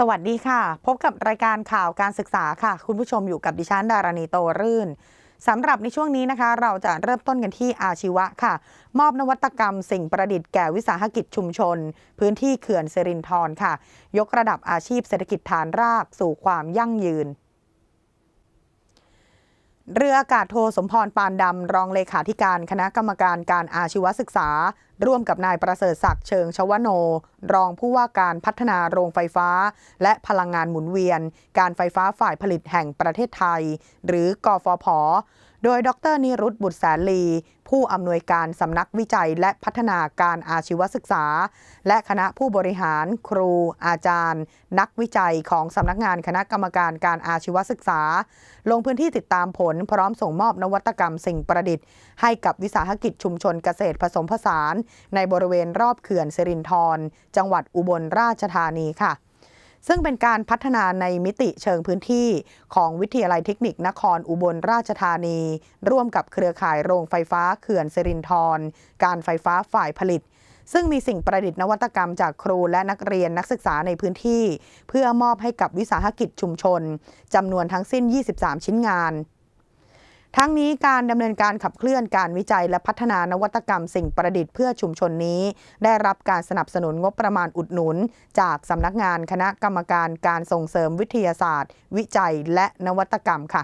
สวัสดีค่ะ พบกับรายการข่าวการศึกษาค่ะ คุณผู้ชมอยู่กับดิฉันดารณีโตรื่นสำหรับในช่วงนี้นะคะ เราจะเริ่มต้นกันที่อาชีวะค่ะ มอบนวัตกรรมสิ่งประดิษฐ์แก่วิสาหกิจชุมชน พื้นที่เขื่อนเซรินทรค่ะ ยกระดับอาชีพเศรษฐกิจฐานรากสู่ความยั่งยืน เรืออากาศโทสมพรปานดำ รองเลขาธิการคณะกรรมการการอาชีวศึกษา ร่วมกับนายประเสริฐศักดิ์เชิงชวโน รองผู้ว่าการพัฒนาโรงไฟฟ้า และพลังงานหมุนเวียน การไฟฟ้าฝ่ายผลิตแห่งประเทศไทย หรือกฟผ โดยดรนิรุตบุตรแสนลี ผู้อำนวยการสำนักวิจัยและพัฒนาการอาชีวศึกษา และคณะผู้บริหาร ครู อาจารย์ นักวิจัยของสำนักงานคณะกรรมการการอาชีวศึกษา ลงพื้นที่ติดตามผลพร้อมส่งมอบนวัตกรรมสิ่งประดิษฐ์ ให้กับวิสาหกิจชุมชนเกษตรผสมผสาน ในบริเวณรอบเขื่อนสิรินธรจังหวัดอุบลราชธานีค่ะ ซึ่งเป็นการพัฒนาในมิติเชิงพื้นที่ของวิทยาลัยเทคนิคนครอุบลราชธานี ร่วมกับเครือข่ายโรงไฟฟ้าเขื่อนสิรินธรการไฟฟ้าฝ่ายผลิต ซึ่งมีสิ่งประดิษฐ์นวัตกรรมจากครูและนักเรียนนักศึกษาในพื้นที่ เพื่อมอบให้กับวิสาหกิจชุมชนจำนวนทั้งสิ้น 23 ชิ้นงาน ทั้งนี้การดำเนินการขับเคลื่อนการวิจัยและพัฒนานวัตกรรมสิ่งประดิษฐ์เพื่อชุมชนนี้ ได้รับการสนับสนุนงบประมาณอุดหนุน จากสำนักงานคณะกรรมการการส่งเสริมวิทยาศาสตร์ วิจัยและนวัตกรรมค่ะ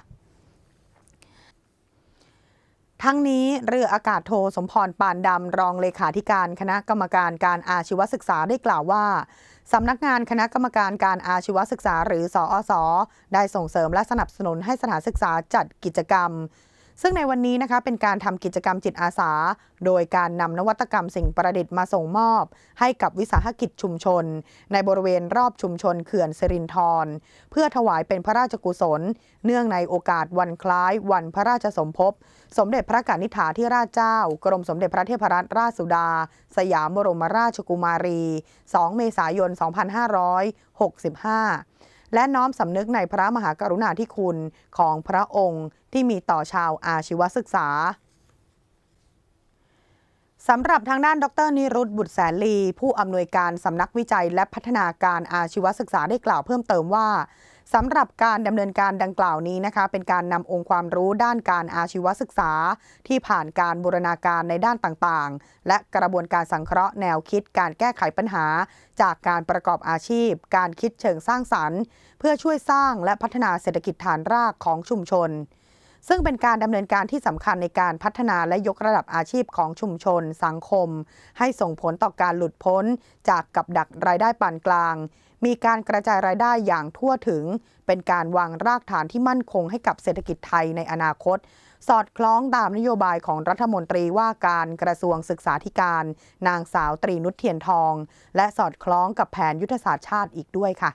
ทั้งนี้เรืออากาศโทสมพรปานดำรองเลขาธิการคณะกรรมการการอาชีวศึกษาได้กล่าวว่าสำนักงานคณะกรรมการการอาชีวศึกษาหรือสอสได้ส่งเสริมและสนับสนุนให้สถานศึกษาจัดกิจกรรม ซึ่งในวันนี้นะคะเป็นการทำกิจกรรมจิตอาสา โดยการนำนวัตกรรมสิ่งประดิษฐ์มาส่งมอบ ให้กับวิสาหกิจชุมชน ในบริเวณรอบชุมชนเขื่อนสิรินธรเพื่อถวายเป็นพระราชกุศล เนื่องในโอกาสวันคล้าย วันพระราชสมภพ สมเด็จพระกนิษฐาธิราชเจ้า กรมสมเด็จพระเทพรัตนราชสุดา สยามบรมราชกุมารี 2 เมษายน 2565 และน้อมสำนึกในพระมหากรุณาธิคุณของพระองค์ที่มีต่อชาวอาชีวศึกษา สำหรับทางด้านดรนิรุตบุตรแสนลี ผู้อำนวยการสำนักวิจัยและพัฒนาการอาชีวศึกษาได้กล่าวเพิ่มเติมว่าสำหรับการดำเนินการดังกล่าวนี้นะคะเป็นการนำองค์ความรู้ด้านการอาชีวศึกษา ที่ผ่านการบูรณาการในด้านต่างๆ และกระบวนการสังเคราะห์แนวคิดการแก้ไขปัญหา จากการประกอบอาชีพ การคิดเชิงสร้างสรรค์ เพื่อช่วยสร้างและพัฒนาเศรษฐกิจฐานรากของชุมชน ซึ่งเป็นการดำเนินการที่สำคัญในการพัฒนาและยกระดับอาชีพของชุมชน สังคม ให้ส่งผลต่อการหลุดพ้น จากกับดักรายได้ปานกลาง มีการกระจายรายได้อย่างทั่วถึง เป็นการวางรากฐานที่มั่นคงให้กับเศรษฐกิจไทยในอนาคต สอดคล้องตามนโยบายของรัฐมนตรีว่าการกระทรวงศึกษาธิการ นางสาวตรีนุชเทียนทอง และสอดคล้องกับแผนยุทธศาสตร์ชาติอีกด้วยค่ะ